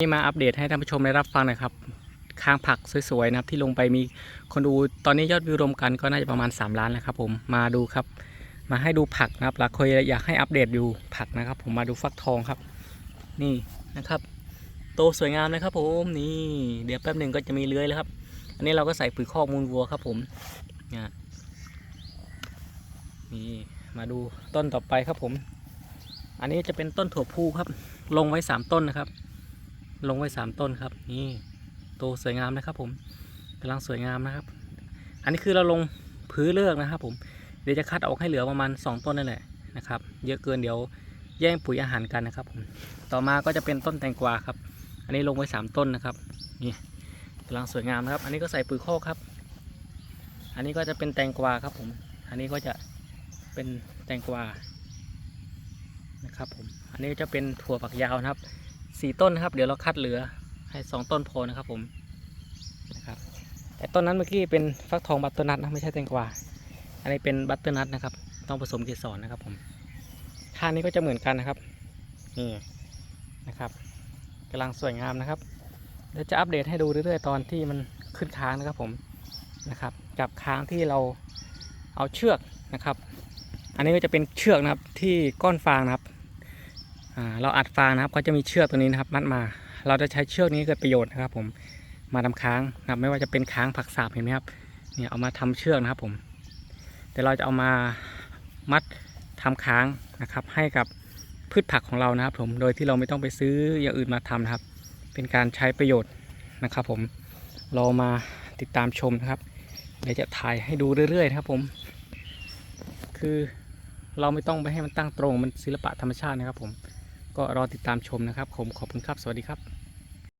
นี่มาอัปเดตให้ท่านผู้ชมได้รับฟังนะครับค้างผักสวยๆนะครับ ที่ลงไปมีคนดูตอนนี้ยอดวิวรวมกันก็น่าจะประมาณ 3 ล้านแล้วครับ ผมมาดูครับ มาให้ดูผักนะครับเราเคยอยากให้อัปเดตอยู่ผักนะครับ ผมมาดูฟักทองครับ นี่นะครับ โตสวยงามนะครับ ผมนี่ เดี๋ยวแป๊บหนึ่งก็จะมีเลื้อยแล้วครับ อันนี้เราก็ใส่ปุ๋ยคอกมูลวัวครับ ผมนี่ยนี่มาดูต้นต่อไปครับผม อันนี้จะเป็นต้นถั่วพูครับ ลงไว้สามต้นนะครับ ลงไว้สามต้นครับ นี่โตสวยงามนะครับ ผมกำลังสวยงามนะครับ อันนี้คือเราลงพื้นเลือกนะครับ ผมเดี๋ยวจะคัดออกให้เหลือประมาณ 2 ต้นนั่นแหละนะครับ เยอะเกินเดี๋ยวแย่งปุ๋ยอาหารกันนะครับ ผมต่อมาก็จะเป็นต้นแตงกวาครับ อันนี้ลงไว้ 3 ต้นนะครับนี่กำลังสวยงามนะครับ อันนี้ก็ใส่ปุ๋ยคอกครับ อันนี้ก็จะเป็นแตงกวาครับ ผม อันนี้ก็จะเป็นแตงกวานะครับ ผม อันนี้จะเป็นถั่วฝักยาวนะครับ สี่ต้นนะครับ เดี๋ยวเราคัดเหลือให้สองต้นพอนะครับผมนะครับแต่ต้นนั้นเมื่อกี้เป็นฟักทองบัตเตอร์นัทนะไม่ใช่แตงกวาอันนี้เป็นบัตเตอร์นัทนะครับ ต้องผสมเกสรนะครับผมท่านี้ก็จะเหมือนกันนะครับนี่นะครับกำลังสวยงามนะครับเดี๋ยวจะอัปเดตให้ดูเรื่อยๆตอนที่มันขึ้นค้างนะครับผมนะครับกับค้างที่เราเอาเชือกนะครับ อันนี้ก็จะเป็นเชือกนะครับที่ก้อนฟางนะครับ เราอัดฟางนะครับก็จะมีเชือกตัวนี้นะครับ มัดมา เราจะใช้เชือกนี้เกิดประโยชน์นะครับ ผมมาทำค้างนะครับไม่ว่าจะเป็นค้างผักสาบเห็นไหมครับเนี่ยเอามาทำเชือกนะครับผม แต่เราจะเอามามัดทำค้างนะครับ ให้กับพืชผักของเรานะครับ ผมโดยที่เราไม่ต้องไปซื้ออย่างอื่นมาทำนะครับ เป็นการใช้ประโยชน์นะครับ ผมเรามาติดตามชมนะครับเดี๋ยวจะถ่ายให้ดูเรื่อยๆนะครับผม คือเราไม่ต้องไปให้มันตั้งตรงมันศิลปะธรรมชาตินะครับผม ก็รอติดตามชมนะครับ ผมขอบคุณครับ สวัสดีครับ